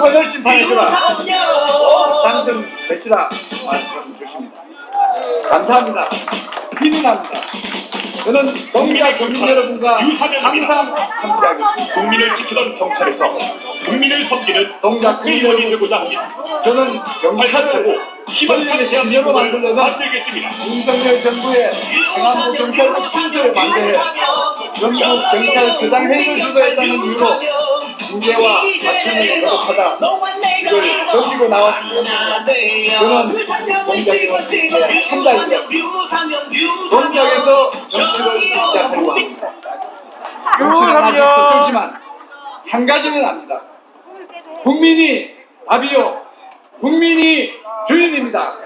심판을 심판해주라. 당신 되시라 말씀 주십니다. 감사합니다. 힘이 납니다. 저는 농가 국민 여러분과 유사명입니다. 항상 함께하겠습니다. 국민을 지키던 경찰에서 국민을 섬기는 동작 의원이 되고자 합니다. 저는 경찰을 희망찬 대한민국을 만들려는 만들겠습니다. 윤석열 정부의 강한도 경찰 신세를 반대해 영국 경찰 대당 회의를 주도했다는 이유로 징계와 사천을 거듭하다 이걸 던지고 나왔습니다. 저는 공작을 한달 뒤에 공작에서 정치를 시작하고. 정치는 아직 서툴지만 한 가지는 압니다. 국민이 답이요. 국민이 주인입니다.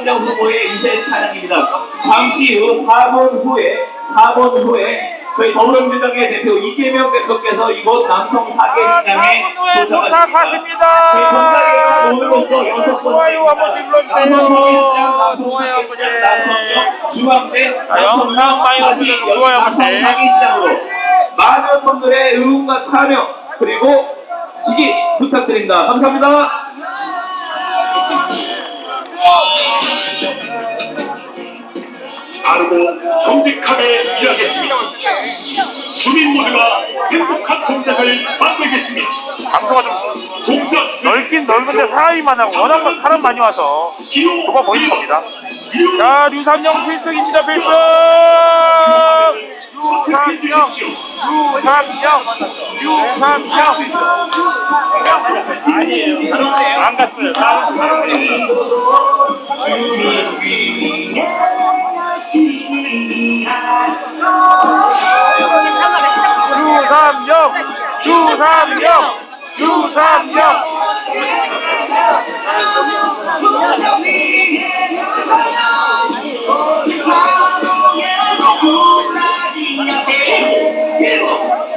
후보 유상정 후보의 유세 차량입니다. 잠시 후 4분 후에 4분 후에 저희 더불어민주당의 대표 이재명 대표께서 이곳 남성 사계 시장에 도착하십니다. 저희 동작의 오늘로서 여섯 번째입니다. 남성 사계 시장, 남성 사계 시장, 남성역, 중앙대, 남성역, 다시 여기 남성 사계 시장으로 많은 분들의 응원과 참여 그리고 지지 부탁드립니다. 감사합니다. 바르고 정직하게 일하겠습니다. 주민 모두가 행복한 동작을 만들겠습니다. 장소가 좀 동작 넓긴 넓은데 사람이만 하고 워낙 사람 많이 와서 기호 좁아 보이는 겁니다. 류 자, 류삼영 필승입니다, 필승! 주십시오. 유삼영! 유삼영! 아니에요. 안 갔어요. 주민 위해 유삼영! 유삼영! 유삼영!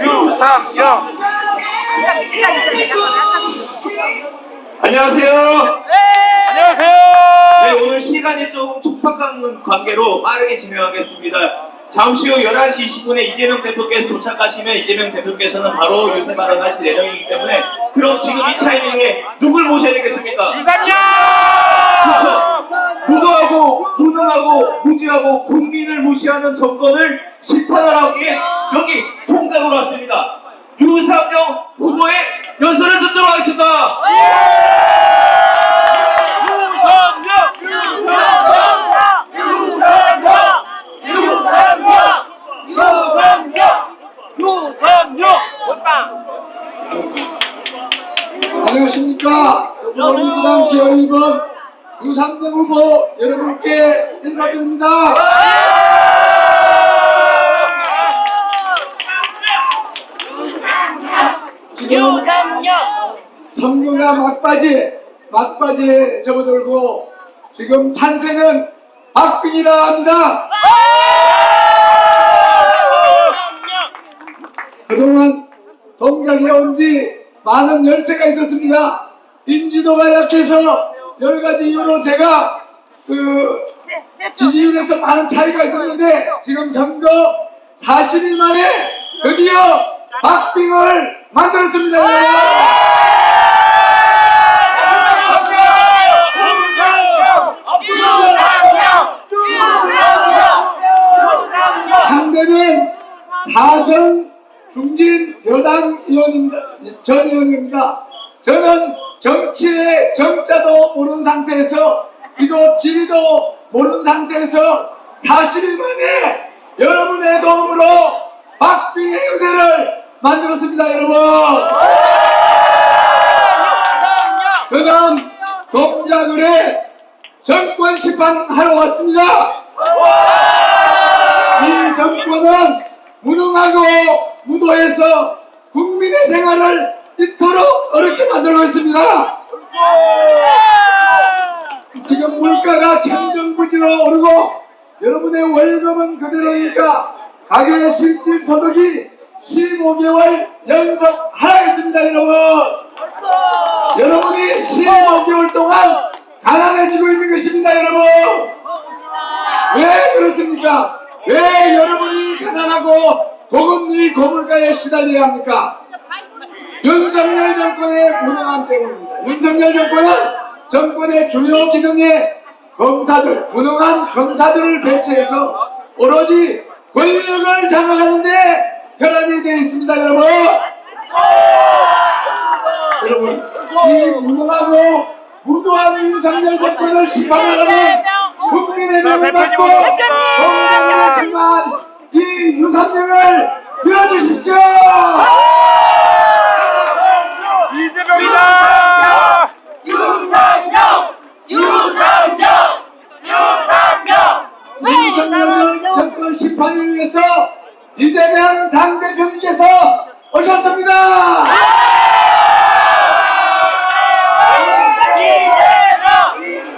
유삼영! 안녕하세요. 안녕하세요! 네, 오늘 시간이 조금 촉박한 관계로 빠르게 진행하겠습니다. 잠시 후 11시 20분에 이재명 대표께서 도착하시면 이재명 대표께서는 바로 유세 발언하실 예정이기 때문에 그럼 지금 이 타이밍에 누굴 모셔야 되겠습니까? 유삼영! 그렇죠. 무도하고 무능하고 무지하고 국민을 무시하는 정권을 심판하라고 해 여기 통장으로 왔습니다. 유상영 후보의 연설을 듣도록 하겠습니다. 안녕하십니까. 더불어민주당 기호 1번 유상정 후보 여러분께 인사드립니다. 지금 선거가 막바지, 막바지에 접어들고 지금 탄생은 박빙이라 합니다. 그동안 동작해온 지 많은 열세가 있었습니다. 인지도가 약해서 여러 가지 이유로 제가 그 지지율에서 많은 차이가 있었는데 지금 선거 40일 만에 드디어 박빙을 만들었습니다. 상대는 사선 중진 여당 의원입니다. 전 의원입니다. 저는 정치의 정자도 모르는 상태에서 이거 지리도 모르는 상태에서 40일 만에 여러분의 도움으로 박빙의 행세를 만들었습니다, 여러분. 저는 동작을에 정권 심판하러 왔습니다. 이 정권은 무능하고 무도해서 국민의 생활을 이토록 어렵게 만들고 있습니다. 지금 물가가 천정부지로 오르고 여러분의 월급은 그대로니까 가계의 실질 소득이 15개월 연속 하락했습니다, 여러분. 여러분이 15개월 동안 가난해지고 있는 것입니다, 여러분. 왜 그렇습니까? 왜 여러분이 가난하고 고금리 고물가에 시달려야 합니까? 윤석열 정권의 무능함 때문입니다. 윤석열 정권은 정권의 주요 기능에 검사들, 무능한 검사들을 배치해서 오로지 권력을 장악하는데 혈안이 되어 있습니다, 여러분. 여러분, 이 무능하고 무도한 윤석열 정권을 심판하려면 국민의 명을 받고 공정하지만 이 유산명을 밀어주십시오. 이재명이다! 유상정! 유상정! 유상정! 윤석열 정권 심판을 위해서 이재명 당대표님께서 오셨습니다.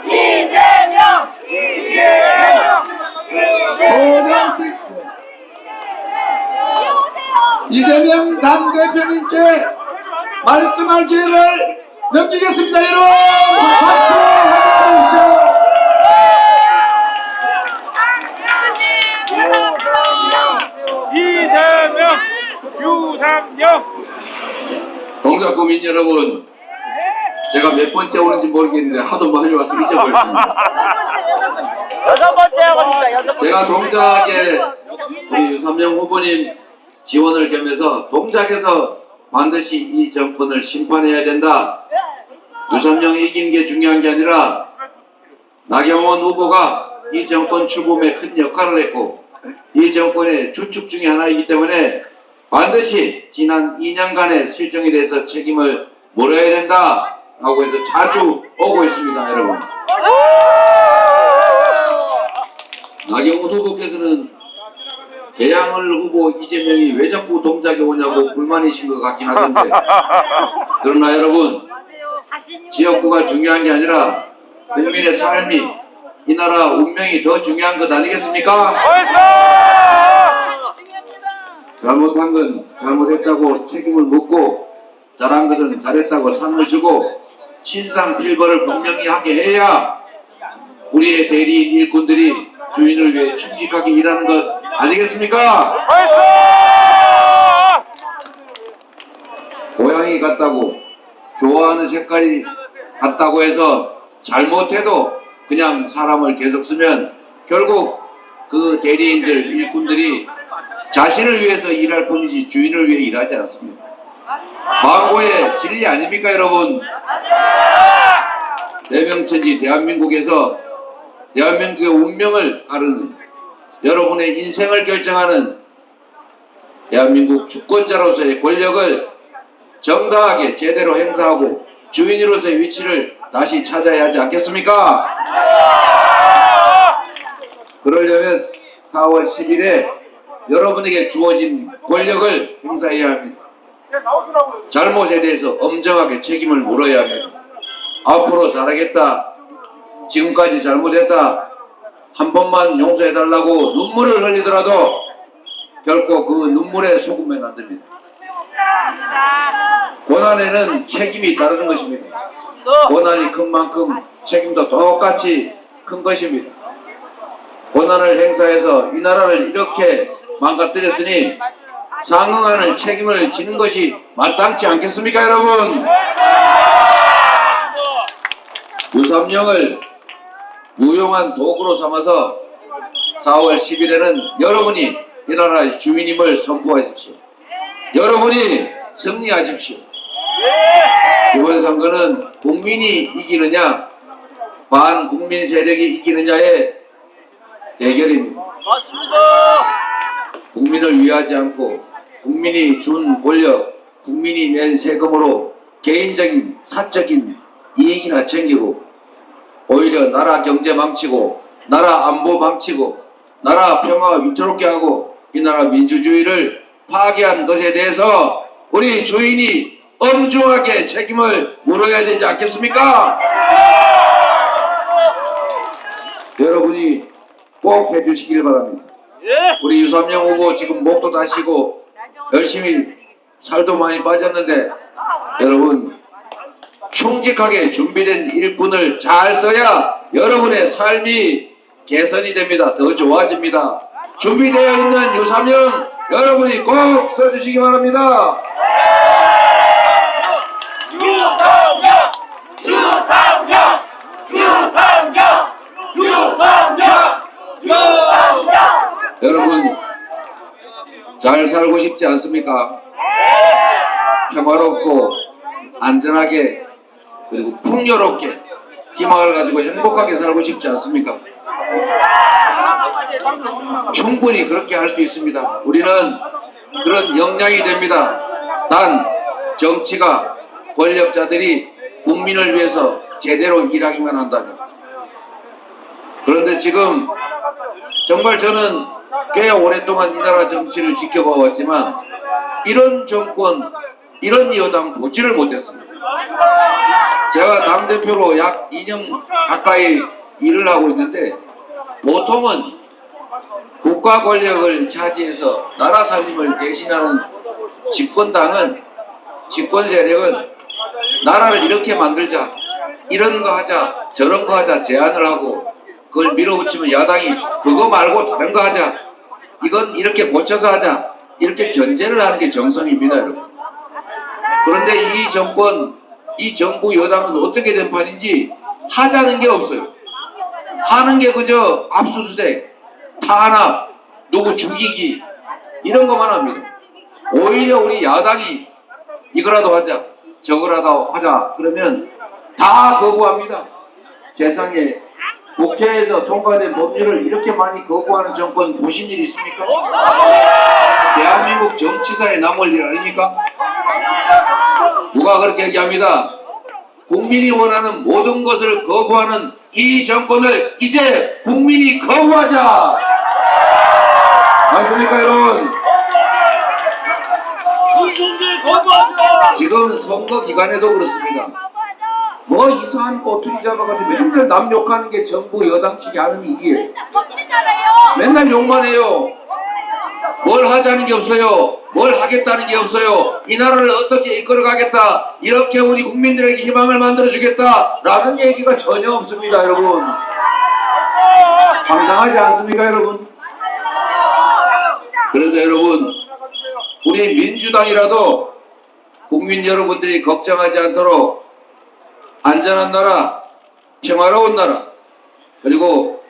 이재명! 이재명! 조정식 이재명 당대표님께 말씀할 기회를 넘기겠습니다, 여러분. 박수 한번 주십시오. 이재명! 유상영! 동작구민 여러분, 제가 몇 번째 오는지 모르겠는데 하도 많이 와서 잊어버렸습니다. 여섯 번째 하고 싶다, 여섯 번째. 제가 동작에 우리 유삼영 후보님 지원을 겸해서 동작에서 반드시 이 정권을 심판해야 된다. 유삼영이 이기는 게 중요한 게 아니라 나경원 후보가 이 정권 출범에 큰 역할을 했고 이 정권의 주축 중에 하나이기 때문에 반드시 지난 2년간의 실정에 대해서 책임을 물어야 된다 라고 해서 자주 오고 있습니다 여러분 나경원 후보께서는 개양을 후보 이재명이 왜 자꾸 동작에 오냐고 불만이신 것 같긴 하던데 그러나 여러분 지역구가 중요한 게 아니라 국민의 삶이 이 나라 운명이 더 중요한 것 아니겠습니까? 잘못한 건 잘못했다고 책임을 묻고 잘한 것은 잘했다고 상을 주고 신상 필거를 분명히 하게 해야 우리의 대리인 일꾼들이 주인을 위해 충직하게 일하는 것 아니겠습니까? 고양이 같다고 좋아하는 색깔이 같다고 해서 잘못해도 그냥 사람을 계속 쓰면 결국 그 대리인들 일꾼들이 자신을 위해서 일할 뿐이지 주인을 위해 일하지 않습니다. 광고의 진리 아닙니까 여러분? 대명천지 대한민국에서 대한민국의 운명을 가르는 여러분의 인생을 결정하는 대한민국 주권자로서의 권력을 정당하게 제대로 행사하고 주인으로서의 위치를 다시 찾아야 하지 않겠습니까? 그러려면 4월 10일에 여러분에게 주어진 권력을 행사해야 합니다. 잘못에 대해서 엄정하게 책임을 물어야 합니다. 앞으로 잘하겠다. 지금까지 잘못했다. 한 번만 용서해달라고 눈물을 흘리더라도 결코 그 눈물에 속으면 안 됩니다. 고난에는 책임이 따르는 것입니다. 고난이 큰 만큼 책임도 똑같이 큰 것입니다. 고난을 행사해서 이 나라를 이렇게 망가뜨렸으니 상응하는 책임을 지는 것이 마땅치 않겠습니까, 여러분? 유삼령을 유용한 도구로 삼아서 4월 10일에는 여러분이 이 나라의 주인임을 선포하십시오. 여러분이 승리하십시오. 이번 선거는 국민이 이기느냐, 반국민 세력이 이기느냐의 대결입니다. 국민을 위하지 않고 국민이 준 권력, 국민이 낸 세금으로 개인적인 사적인 이익이나 챙기고 오히려 나라 경제 망치고 나라 안보 망치고 나라 평화 위태롭게 하고 이 나라 민주주의를 파괴한 것에 대해서 우리 주인이 엄중하게 책임을 물어야 되지 않겠습니까? 여러분이 꼭 해주시길 바랍니다. 우리 유삼영 후보 지금 목도 다시고 열심히 살도 많이 빠졌는데 여러분 충직하게 준비된 일꾼을 잘 써야 여러분의 삶이 개선이 됩니다. 더 좋아집니다. 준비되어 있는 유삼영 여러분이 꼭 써주시기 바랍니다. 여러분 잘 살고 싶지 않습니까? 평화롭고 안전하게 그리고 풍요롭게 희망을 가지고 행복하게 살고 싶지 않습니까? 충분히 그렇게 할 수 있습니다. 우리는 그런 역량이 됩니다. 단 정치가 권력자들이 국민을 위해서 제대로 일하기만 한다면 그런데 지금 정말 저는 꽤 오랫동안 이 나라 정치를 지켜봐 왔지만 이런 정권, 이런 여당 보지를 못했습니다. 제가 당대표로 약 2년 가까이 일을 하고 있는데 보통은 국가 권력을 차지해서 나라 살림을 대신하는 집권당은 집권 세력은 나라를 이렇게 만들자 이런 거 하자 저런 거 하자 제안을 하고 그걸 밀어붙이면 야당이 그거 말고 다른 거 하자 이건 이렇게 고쳐서 하자 이렇게 견제를 하는 게 정성입니다 여러분. 그런데 이 정권 이 정부 여당은 어떻게 된 판인지 하자는 게 없어요 하는 게 그저 압수수색 탄압 누구 죽이기 이런 것만 합니다 오히려 우리 야당이 이거라도 하자 저거라도 하자 그러면 다 거부합니다 세상에 국회에서 통과된 법률을 이렇게 많이 거부하는 정권 보신 일 있습니까? 대한민국 정치사에 남을 일 아닙니까? 누가 그렇게 얘기합니다. 국민이 원하는 모든 것을 거부하는 이 정권을 이제 국민이 거부하자! 맞습니까, 여러분? 지금 선거 기간에도 그렇습니다. 뭐 이상한 꼬투리 잡아가지고 맨날 남 욕하는 게 정부 여당 측이 하는 일이에요. 맨날 욕만 해요. 뭘 하자는 게 없어요. 뭘 하겠다는 게 없어요. 이 나라를 어떻게 이끌어가겠다. 이렇게 우리 국민들에게 희망을 만들어주겠다. 라는 얘기가 전혀 없습니다, 여러분. 황당하지 않습니까, 여러분? 그래서 여러분, 우리 민주당이라도 국민 여러분들이 걱정하지 않도록 안전한 나라, 평화로운 나라, 그리고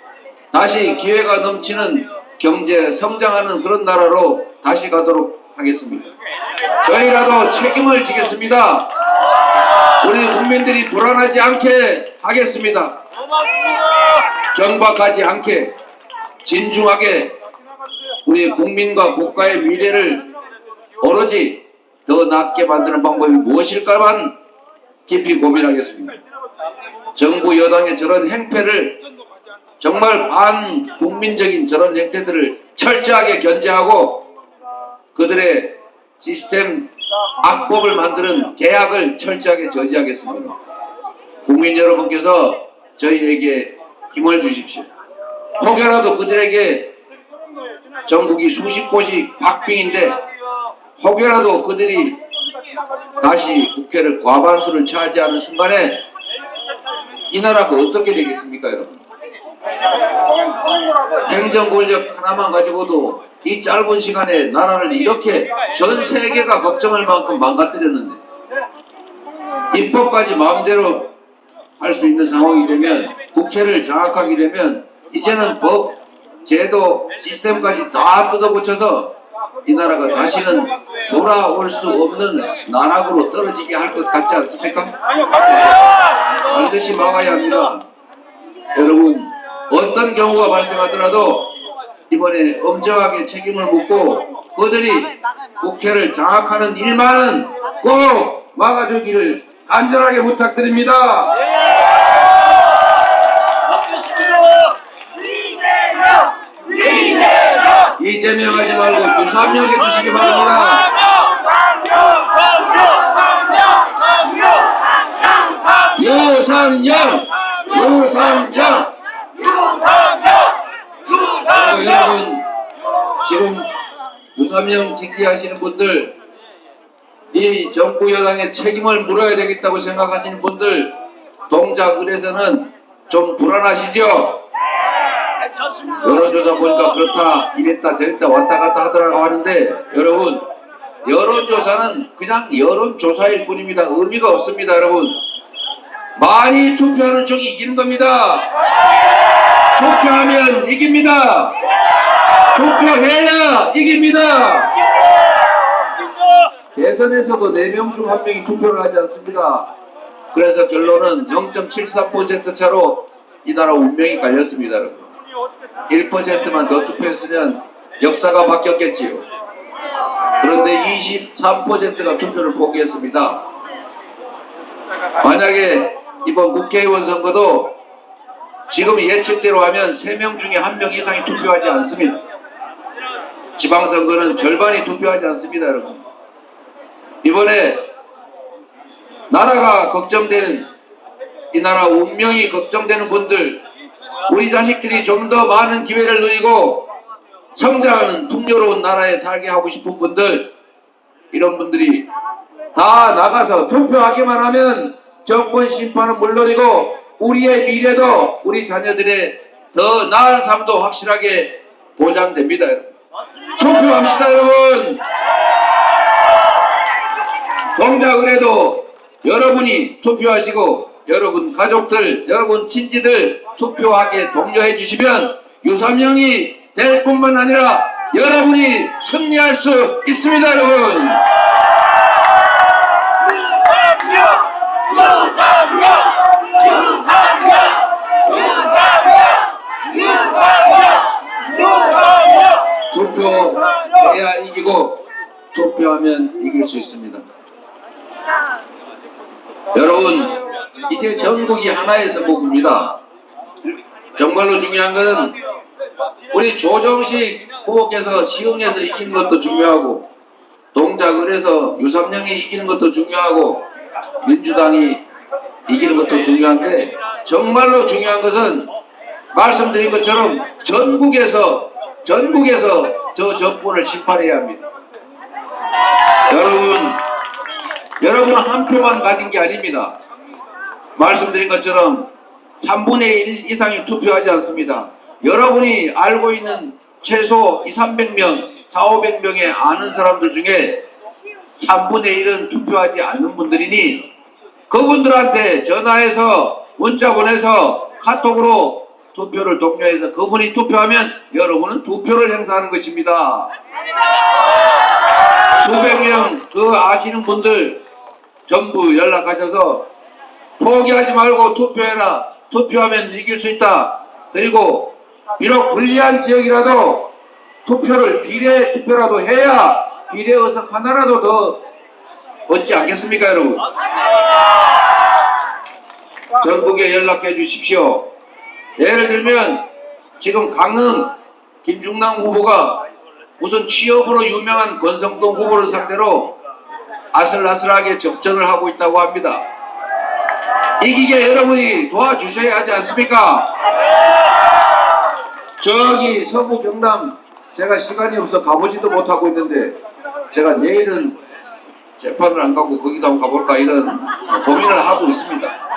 다시 기회가 넘치는 경제 성장하는 그런 나라로 다시 가도록 하겠습니다. 저희라도 책임을 지겠습니다. 우리 국민들이 불안하지 않게 하겠습니다. 경박하지 않게 진중하게 우리 국민과 국가의 미래를 오로지 더 낫게 만드는 방법이 무엇일까만 깊이 고민하겠습니다. 정부 여당의 저런 행패를 정말 반국민적인 저런 행태들을 철저하게 견제하고 그들의 시스템 악법을 만드는 계약을 철저하게 저지하겠습니다. 국민 여러분께서 저희에게 힘을 주십시오. 혹여라도 그들에게 전국이 수십 곳이 박빙인데 혹여라도 그들이 다시 국회를 과반수를 차지하는 순간에 이 나라가 어떻게 되겠습니까 여러분? 행정 권력 하나만 가지고도 이 짧은 시간에 나라를 이렇게 전 세계가 걱정할 만큼 망가뜨렸는데 입법까지 마음대로 할 수 있는 상황이 되면 국회를 장악하게 되면 이제는 법, 제도, 시스템까지 다 뜯어고쳐서 이 나라가 다시는 돌아올 수 없는 나락으로 떨어지게 할 것 같지 않습니까? 반드시 막아야 합니다. 여러분 어떤 경우가 발생하더라도 이번에 엄정하게 책임을 묻고 그들이 국회를 장악하는 일만은 꼭 막아주기를 간절하게 부탁드립니다. 이재명 하지 말고 유삼명 해주시기 바랍니다. 유삼영! 유삼영! 그리고 여러분 지금 유삼영 지키하시는 분들 이 정부 여당의 책임을 물어야 되겠다고 생각하시는 분들 동작 을에서는 좀 불안하시죠? 여론조사 보니까 그렇다 이랬다 저랬다 왔다 갔다 하더라고 하는데 여러분 여론조사는 그냥 여론조사일 뿐입니다. 의미가 없습니다 여러분. 많이 투표하는 쪽이 이기는 겁니다. 투표하면 이깁니다 투표해야 이깁니다 대선에서도 4명 중 1명이 투표를 하지 않습니다 그래서 결론은 0.73% 차로 이 나라 운명이 갈렸습니다 여러분 1%만 더 투표했으면 역사가 바뀌었겠지요. 그런데 23%가 투표를 포기했습니다. 만약에 이번 국회의원 선거도 지금 예측대로 하면 3명 중에 1명 이상이 투표하지 않습니다. 지방선거는 절반이 투표하지 않습니다, 여러분. 이번에 나라가 걱정되는 이 나라 운명이 걱정되는 분들 우리 자식들이 좀 더 많은 기회를 누리고 성장하는 풍요로운 나라에 살게 하고 싶은 분들 이런 분들이 다 나가서 투표하기만 하면 정권 심판은 물론이고 우리의 미래도 우리 자녀들의 더 나은 삶도 확실하게 보장됩니다. 여러분. 투표합시다 여러분. 동작을 해도 여러분이 투표하시고 여러분 가족들, 여러분 친지들 투표하게 독려해 주시면 유삼영이 될 뿐만 아니라 여러분이 승리할 수 있습니다, 여러분. 투표해야 이기고 투표하면 이길 수 있습니다. 여러분 이제 전국이 하나의 선거구입니다. 정말로 중요한 것은 우리 조정식 후보께서 시흥에서 이기는 것도 중요하고 동작을 해서 유삼영이 이기는 것도 중요하고 민주당이 이기는 것도 중요한데 정말로 중요한 것은 말씀드린 것처럼 전국에서 전국에서 저 정권을 심판해야 합니다. 여러분 여러분은 한 표만 가진 게 아닙니다. 말씀드린 것처럼 3분의 1 이상이 투표하지 않습니다. 여러분이 알고 있는 최소 2, 300명, 4, 500명의 아는 사람들 중에 3분의 1은 투표하지 않는 분들이니 그분들한테 전화해서 문자 보내서 카톡으로 투표를 독려해서 그분이 투표하면 여러분은 두 표를 행사하는 것입니다. 수백 명 그 아시는 분들 전부 연락하셔서 포기하지 말고 투표해라. 투표하면 이길 수 있다. 그리고 비록 불리한 지역이라도 투표를 비례 투표라도 해야 비례 의석 하나라도 더 얻지 않겠습니까, 여러분? 전국에 연락해 주십시오. 예를 들면 지금 강릉 김중남 후보가 우선 취업으로 유명한 권성동 후보를 상대로 아슬아슬하게 접전을 하고 있다고 합니다. 이기게 여러분이 도와주셔야 하지 않습니까? 저기 서부 경남 제가 시간이 없어 가보지도 못하고 있는데 제가 내일은 재판을 안 가고 거기도 한번 가볼까 이런 고민을 하고 있습니다.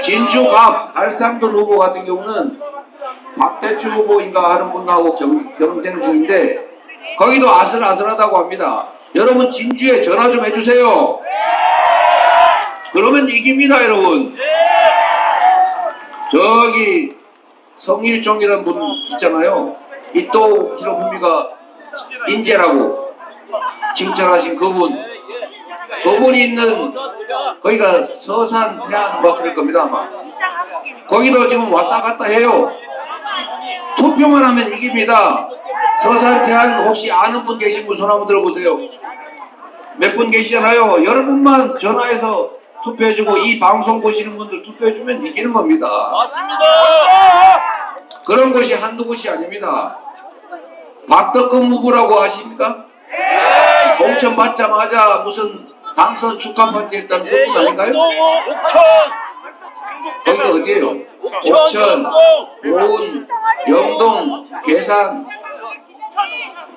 진주 갑 알상돈 후보 같은 경우는 박대추 후보인가 하는 분하고 경, 경쟁 중인데 거기도 아슬아슬하다고 합니다. 여러분 진주에 전화 좀 해주세요. 그러면 이깁니다, 여러분. 저기 성일종이라는 분 있잖아요. 이또 히로부미가 인재라고 칭찬하신 그분 그분이 있는 거기가 서산 태안 뭐 그럴 겁니다 아마. 거기도 지금 왔다 갔다 해요. 투표만 하면 이깁니다. 서산 태안 혹시 아는 분 계신 분 손 한번 들어보세요. 몇 분 계시잖아요. 여러분만 전화해서 투표해주고 이 방송 보시는 분들 투표해주면 이기는 겁니다. 그런 것이 한두 곳이 아닙니다. 박덕근 후보라고 아십니까? 공천 받자마자 무슨 당선 축하 파티 했다는 그분 아닌가요? 거기 어디예요? 옥천, 오은, 영동, 괴산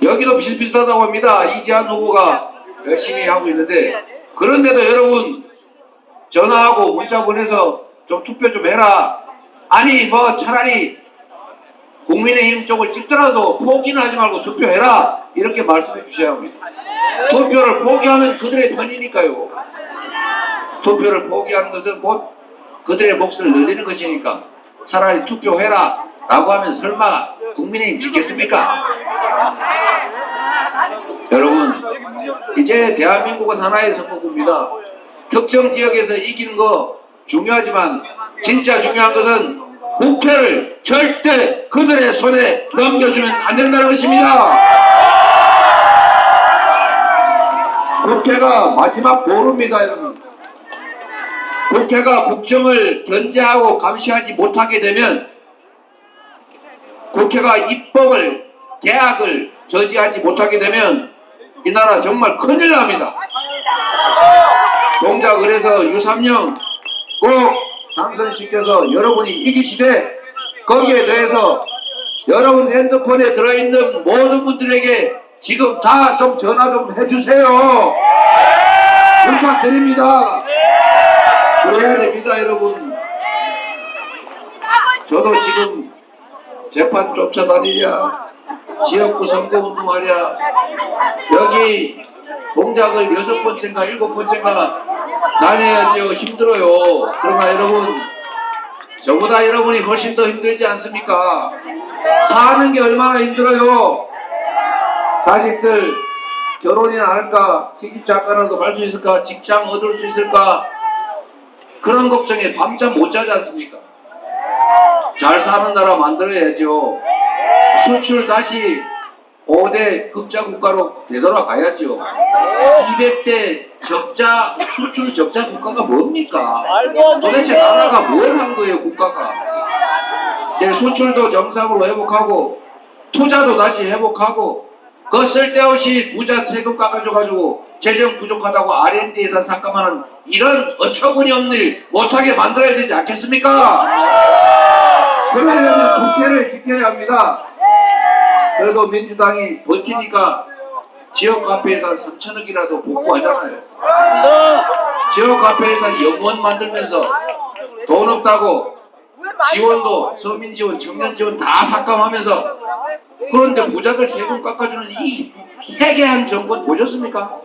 여기도 비슷비슷하다고 합니다. 이지한 후보가 열심히 하고 있는데 그런데도 여러분 전화하고 문자 보내서 좀 투표 좀 해라. 아니 뭐 차라리 국민의힘 쪽을 찍더라도 포기는 하지 말고 투표해라 이렇게 말씀해 주셔야 합니다. 투표를 포기하면 그들의 편이니까요. 투표를 포기하는 것은 곧 그들의 몫을 늘리는 것이니까 차라리 투표해라 라고 하면 설마 국민의힘 찍겠습니까? 여러분 이제 대한민국은 하나의 선거구입니다. 특정 지역에서 이기는 거 중요하지만 진짜 중요한 것은 국회를 절대 그들의 손에 넘겨주면 안 된다는 것입니다. 국회가 마지막 보루입니다, 여러분. 국회가 국정을 견제하고 감시하지 못하게 되면 국회가 입법을 계약을 저지하지 못하게 되면 이 나라 정말 큰일 납니다. 동작 그래서 유삼령 꼭 당선시켜서 여러분이 이기시되 거기에 대해서 여러분 핸드폰에 들어있는 모든 분들에게 지금 다 좀 전화 좀 해주세요. 부탁드립니다. 그래야 됩니다, 여러분. 저도 지금 재판 쫓아다니랴, 지역구 선거운동하랴, 여기 동작을 여섯 번째인가 일곱 번째인가 다녀야죠. 힘들어요. 그러나 여러분, 저보다 여러분이 훨씬 더 힘들지 않습니까? 사는 게 얼마나 힘들어요. 자식들 결혼이나 할까, 시집 장가라도 갈 수 있을까, 직장 얻을 수 있을까, 그런 걱정에 밤잠 못 자지 않습니까? 잘 사는 나라 만들어야죠. 수출 다시 5대 흑자 국가로 되돌아가야죠. 200대 적자, 수출 적자 국가가 뭡니까? 도대체 나라가 뭘 한 거예요, 국가가? 예, 수출도 정상으로 회복하고, 투자도 다시 회복하고, 그 쓸데없이 부자 세금 깎아줘가지고 재정 부족하다고 R&D 예산 삭감하는 이런 어처구니 없는 일 못하게 만들어야 되지 않겠습니까? 그러려면 국회를 지켜야 합니다. 그래도 민주당이 버티니까 지역 카페 예산 3천억이라도 복구하잖아요. 지역 카페 예산 영원 만들면서 돈 없다고 지원도 서민 지원, 청년 지원 다 삭감하면서 그런데 부자들 세금 깎아주는 이 해괴한 정권 보셨습니까?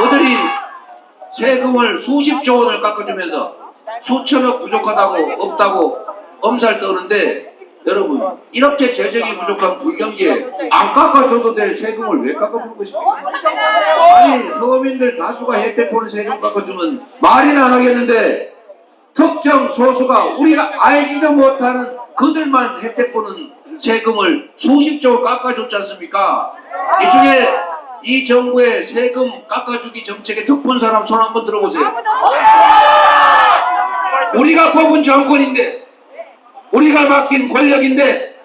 그들이 세금을 수십조 원을 깎아주면서 수천억 부족하다고 없다고 엄살 떠는데 여러분 이렇게 재정이 부족한 불경기에 안 깎아줘도 될 세금을 왜 깎아주는 것입니까? 아니 서민들 다수가 혜택 보는 세금 깎아주면 말이나 안 하겠는데 특정 소수가 우리가 알지도 못하는 그들만 혜택 보는 세금을 수십조 깎아줬지 않습니까? 이 중에 이 정부의 세금 깎아주기 정책에 득본 사람 손 한번 들어보세요. 우리가 뽑은 정권인데 우리가 맡긴 권력인데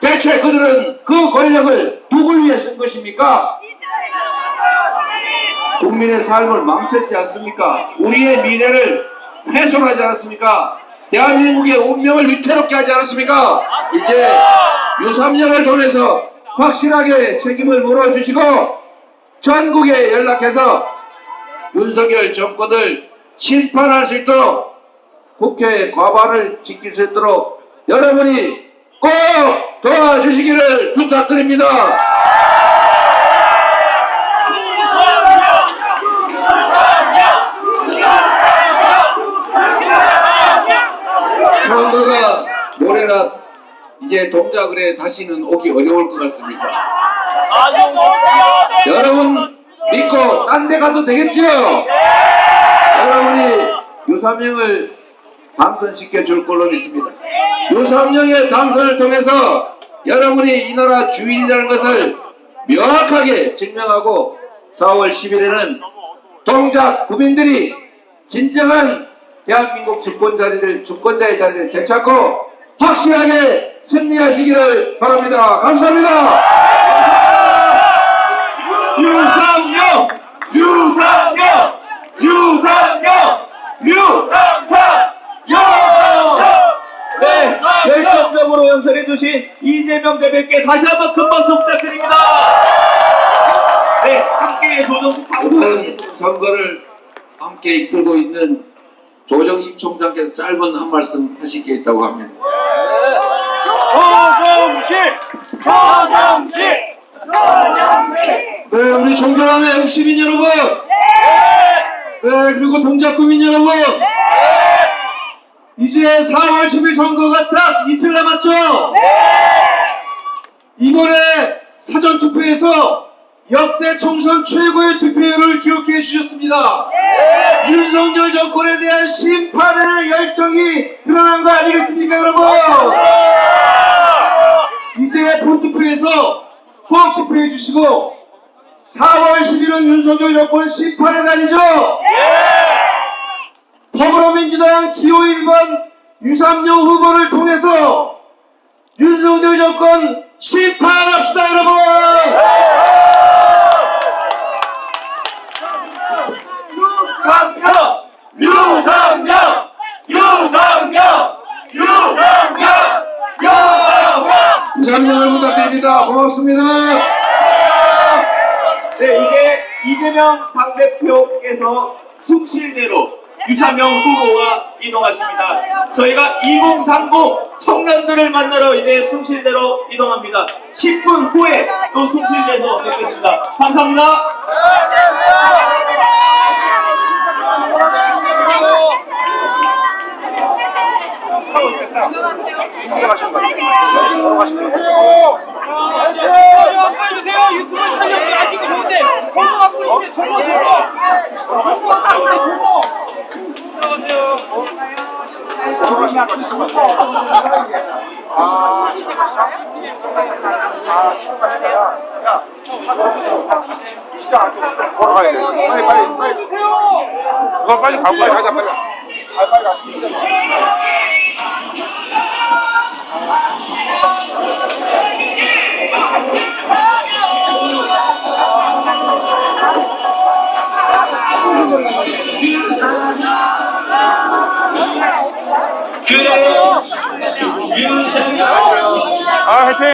대체 그들은 그 권력을 누굴 위해 쓴 것입니까? 국민의 삶을 망쳤지 않습니까? 우리의 미래를 훼손하지 않았습니까? 대한민국의 운명을 위태롭게 하지 않았습니까? 이제 유삼령을 통해서 확실하게 책임을 물어주시고 전국에 연락해서 윤석열 정권을 심판할 수 있도록 국회의 과반을 지킬 수 있도록 여러분이 꼭 도와주시기를 부탁드립니다. 선거가 모레라 이제 동작을에 다시는 오기 어려울 것 같습니다. 여러분 믿고 딴 데 가도 되겠지요? 여러분이 유삼영을 당선시켜 줄 걸로 믿습니다. 유삼영의 당선을 통해서 여러분이 이 나라 주인이라는 것을 명확하게 증명하고 4월 10일에는 동작 국민들이 진정한 대한민국 주권자리를 주권자의 자리를 되찾고 확실하게 승리하시기를 바랍니다. 감사합니다. 유상영! 유상영! 유상영! 유상영! 네, 결정적으로 연설해 주신 이재명 대표께 다시 한번 큰 박수 부탁드립니다. 네, 함께 조정식 사무총장님 오늘 선거를 함께 이끌고 있는 조정식 총장께서 짧은 한 말씀 하실 게 있다고 합니다. 조정식! 조정식! 네, 우리 존경하는 시민 여러분. 네, 그리고 동작구민 여러분. 이제 4월 10일 선거가 딱 이틀 남았죠? 이번에 사전투표에서 역대 총선 최고의 투표율을 기록해 주셨습니다. 윤석열 정권에 대한 심판의 열정이 드러난 거 아니겠습니까, 여러분? 이 제 본투표에서 꼭 투표해 주시고 4월 10일은 윤석열 정권 심판의 날이죠? 더불어민주당 기호 1번 유삼용 후보를 통해서 윤석열 정권 심판합시다 여러분! 유상영! 유상영! 유상영! 유상영! 유삼영을 부탁드립니다. 고맙습니다. 네, 이제 이재명 당대표께서 숭실대로 유상명 후보가 이동하십니다. 저희가 2030 청년들을 만나러 이제 숭실대로 이동합니다. 10분 후에 또 숭실대에서 뵙겠습니다. 감사합니다. 빨리 주세요. 유튜브 촬영 아시고 좋은데 공부 갖고 있는데 정보 정보. 공부 갖고 있는데 정보. 들어가세요. 그거 빨리 가고 가자 빨리.